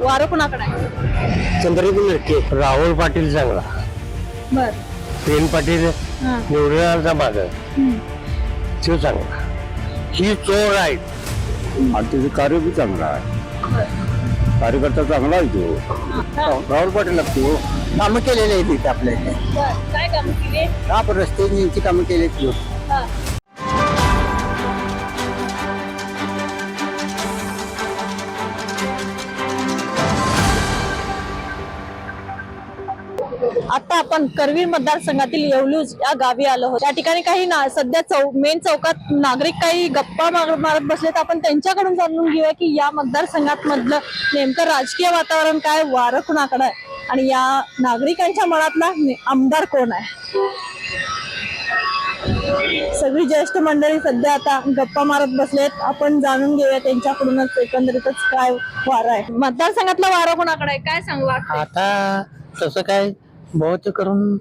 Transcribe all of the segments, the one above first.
वारं कुणाकडे आहे. चंद्रपूर नक्की राहुल पाटील चांगला. बर. प्रेम पाटील निवडणारचा माग तो चांगला. ही चोर आहे. आणि त्याचं कार्य बी चांगलं आहे. कार्यकर्ता चांगला आहे तो. राहुल पाटील लागतो कामं केलेले आहेत इथे आपल्या इथे. काय काम केली? का पण रस्त्याची कामं केली आहेत आता आपण करवीर मतदारसंघातील येवलूज या गावी आलो आहोत. या ठिकाणी काही ना सध्या चौ मेन चौकात नागरिक काही गप्पा मारत मारत बसलेत. आपण त्यांच्याकडून जाणून घेऊया की या मतदारसंघात मधलं नेमकं राजकीय वातावरण काय वारं कुणाकडे आहे? आणि या नागरिकांच्या मनातला आमदार कोण आहे? सगळी ज्येष्ठ मंडळी सध्या आता गप्पा मारत बसलेत. आपण जाणून घेऊया त्यांच्याकडूनच एकंदरीतच काय वारं आहे. मतदारसंघातलं वारं कोणाकडे आहे? काय सांगू आता तसं काय बहुतेक करून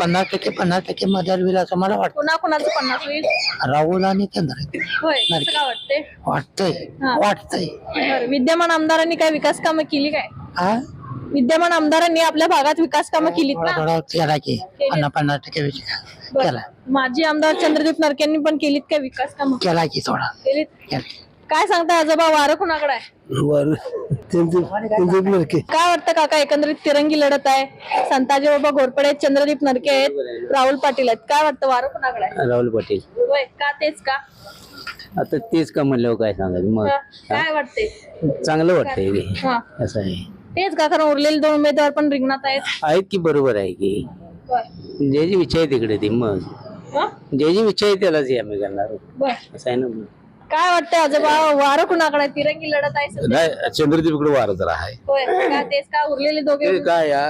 पन्नास टक्के पन्नास टक्के मदत होईल असं मला वाटतं. कुणा कुणाचं पन्नास होईल? राहुल आणि चंद्र होय असं का वाटते वाटतंय हा. वाटतंय. बरं विद्यमान आमदारांनी काय विकास कामं केली काय? हा विद्यमान आमदारांनी आपल्या भागात विकास कामं केलीत थोडा ना? थोडा केला की पन्नास पन्नास टक्के विषय बरं. केला. माजी आमदार चंद्रदीप नरकेंनी पण केलीत काय विकास कामं? केला की थोडा. केलीत? केला. काय सांगताय आजोबा वारं कुणाकडे आहे? वर. नरके. काय वाटतं काका एकंदरीत तिरंगी लढत आहे. संताजी बाबा घोरपडे आहेत, चंद्रदीप नरके आहेत राहुल पाटील आहेत. काय वाटतं वारं कुणाकडे आहे? राहुल पाटील. होय का तेच का? आता तेच का म्हणल्यावर काय सांगायचं? मग हा, काय वाटते चांगलं वाटतंय की. हा. असं आहे. तेच का कारण उरलेले दोन उमेदवार पण रिंगणात आहेत? आहेत की बरोबर आहे की? होय. जे जी इच्छा आहे तिकडे ती मग. हा? जे जी इच्छा आहे त्यालाच हे आम्ही करणार. बर असं आहे ना. काय वाटतंय आजोबा? वारं कुणाकडे? आहे? तिरंगी लढत आहे सध्या. नाही चंद्रदीपकडे वार जरा आहे. होय का तेच का उरलेले दोघे? ते काय या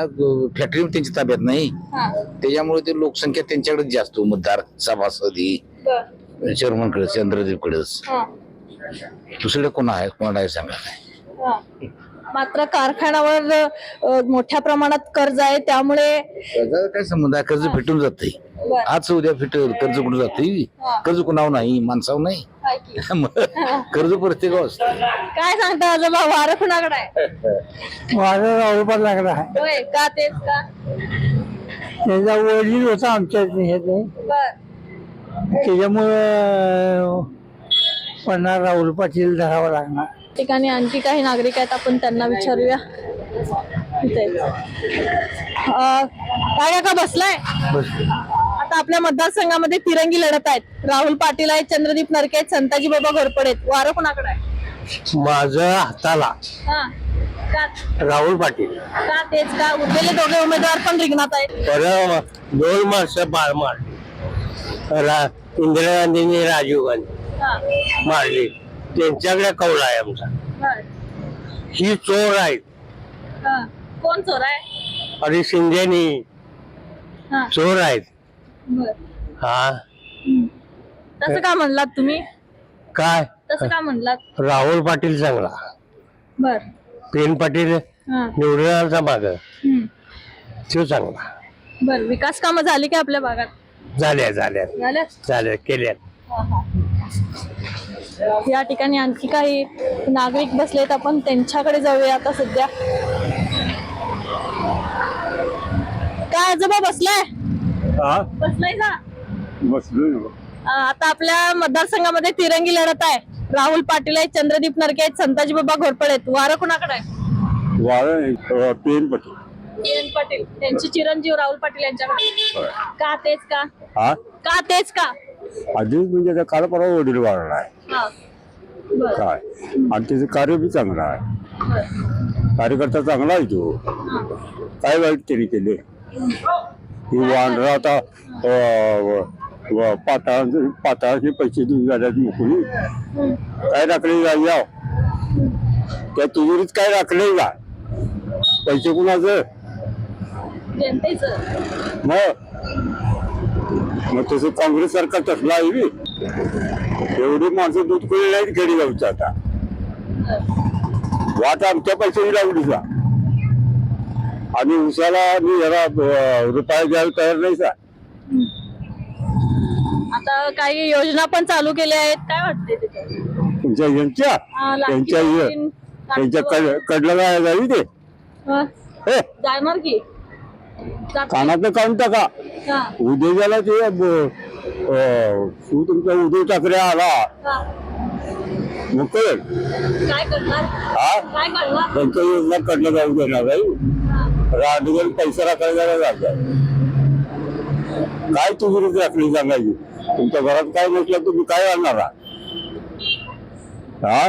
फॅक्टरी त्यांची ताब्यात नाही. हा. त्याच्यामुळे ते लोकसंख्या त्यांच्याकडे जास्त मतदार सभासदी. बर. चेअरमनकडे चंद्रदीपकडेच हा. दुसरीकडे कोण आहे? कोण आहे सांगा हा. मात्र कारखान्यावर अ, मोठ्या प्रमाणात कर्ज आहे त्यामुळे कर्जाचा काय संबंध आहे? कर्ज फिटून जाते बर. आज उद्या फिटेल कर्ज कुठं जाते कर्ज कुणावर नाही? माणसावर नाही. कर्ज प्रत्येकावर असतं. काय सांगता आजोबा वारं कुणाकडे आहे? माझा राहुल पाटील लागला आहे. होय का तेच का? त्याचा वडील होता आमच्या हे बर. त्याच्यामुळं पन्नास राहुल पाटील धरावा लागणार. ठिकाणी आणखी काही नागरिक आहेत आपण त्यांना विचारूया. इथे. अ, काय काका बसलाय? आता आपल्या मतदारसंघामध्ये तिरंगी लढत आहेत. राहुल पाटील आहेत चंद्रदीप नरके आहेत संताजी बाबा घोरपडे आहेत. वारं कुणाकडे आहे? माझं हाताला हा. का? राहुल पाटील. का तेच का? उरलेले दोघे उमेदवार पण रिंगणात आहेत. परवा दोन माणसं बाळ मारली. रा इंदिरा गांधींनी राजीव गांधी हा. मारली. त्यांच्याकडे कौल आहे आमचा. बर. ही चोर आहेत हा. कोण चोर आहे? आणि शिंदेनी हा. चोर आहेत. बर हा? तसं का म्हणलात तुम्ही? काय? तसं का म्हणलात? राहुल पाटील चांगला. बर. प्रेम पाटील हा. माग. हम्म. तो चांगला. बर. विकास कामं झाली का आपल्या भागात? झाल्या झाल्या. झाल्या? झाल्या केल्या. या ठिकाणी आणखी काही नागरिक बसलेत. आपण त्यांच्याकडे जाऊया आता सध्या. काय आजोबा बसलाय? बसलाय अं, आता आपल्या मतदारसंघामध्ये तिरंगी लढत आहे. राहुल पाटील आहेत चंद्रदीप नरके आहेत संताजी बाबा घोरपडे आहेत. वारं कुणाकडे आहे? प्रेम पाटील. किरण पाटील. त्यांचे चिरंजीव राहुल पाटील यांच्याकडे. का तेच का? हा? का तेच का? अधिक म्हणजे आता काल परवा वडील वाढला आहे. हा. बर. काय? आणि त्याचं कार्य बी चांगलं आहे. बर कार्यकर्ता चांगला आहे तो. काय वाईट त्यांनी केले ही वांढरा आता पाताळ पाताळाचे पैसे देऊन झाल्यात मोकळी. काय राखले जा याव. त्या तिजोरीत काय राखले का पैसे कुणाचं? मग? मग तसं काँग्रेस सरकार तसलं आहे बी. एवढी माणसं दूध कोणी नाही खेडी गावचं आता. वाट आमच्या पैशाची लावलीचा आणि उसाला याला अं, रुपया द्यायला तयार नाही सा आता काही योजना पण चालू केल्या आहेत. काय त्याच्यात? तुमच्या यांच्या? लाडकी कड- कडलं जावी ते? जाणार की. कानातलं काढून टाका. उद्या ज्याला ते तुमचा उद्धव ठाकरे आला. मग कळेल काय करणार? हा? काय करणार? त्यांच्या योजना कडलं जाऊ देणार राजगड पैसा राखायला जायचा काय तुम्ही राखली सांगायची तुमच्या घरात काय नसलं तुम्ही काय आणणार? हा?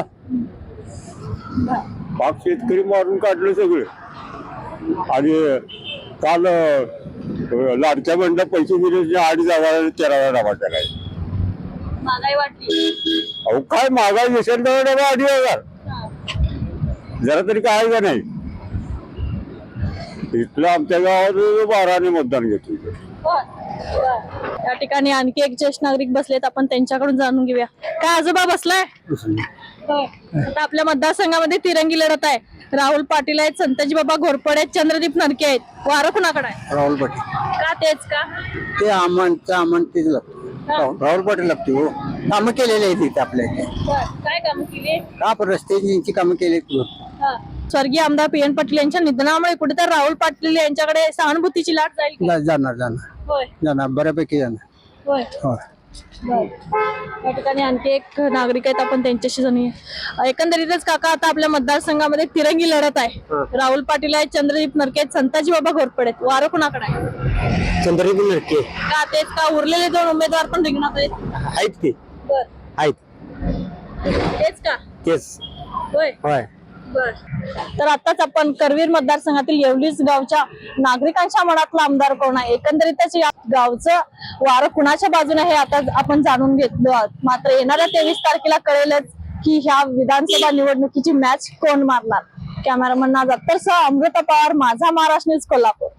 पाक शेतकरी मारून काढले सगळे. आणि काल लाडक्या बंडा पैसे दिले जे अडीच हजार तेरा हजार डबा टाकायचे अहो काय महागाई? देशात डबा अडीच हजार. जरा तरी काय का नाही? इथलं आमच्या गावात बाराने मतदान घेतो इथे. बर, बर. या ठिकाणी आणखी एक ज्येष्ठ नागरिक बसलेत आपण त्यांच्याकडून जाणून घेऊया काय आजोबा बसलाय होय. आता आपल्या मतदारसंघामध्ये तिरंगी लढत आहे राहुल पाटील आहेत संताजी बाबा घोरपडे आहेत चंद्रदीप नरके आहेत वारं कुणाकडे आहे राहुल पाटील का तेच का ते आमन ते आमन तेच लागतो. राहुल पाटील लागते हो कामं केलेले आहेत इथे आपल्या इथे. काय काम केली का पण रस्त्याची कामं केली हा. स्वर्गीय आमदार पी एन पाटील यांच्या निधनामुळे कुठेतरी राहुल पाटील यांच्याकडे सहानुभूतीची लाट जाईल का? जाणार जाणार. होय. जाणार बऱ्यापैकी जाणार. होय. होय. बर. या ठिकाणी आणखी एक नागरिक आहेत आपण त्यांच्याशी जाणूया एकंदरीतच काका आता आपल्या मतदारसंघामध्ये तिरंगी लढत आहे. राहुल पाटील आहेत चंद्रदीप नरके आहेत संताजी बाबा घोरपडे आहेत. वारं कुणाकडे आहे? चंद्रदीप नरके. का तेच का उरलेले दोन उमेदवार पण रिंगणात आहेत? आहेत ते बर. आहेत. तेच का? तेच. होय. होय. तर आताच आपण करवीर मतदारसंघातील येवलीस गावच्या नागरिकांच्या मनातला आमदार कोण आहे? एकंदरीतच या गावचं वारं कुणाच्या बाजूने हे आता आपण जाणून घेतलो. आहोत मात्र येणाऱ्या तेवीस तारखेला कळेलच की ह्या विधानसभा निवडणुकीची मॅच कोण मारणार? कॅमेरामन नाजात तर सह अमृता पवार माझा महाराष्ट्र न्यूज कोल्हापूर.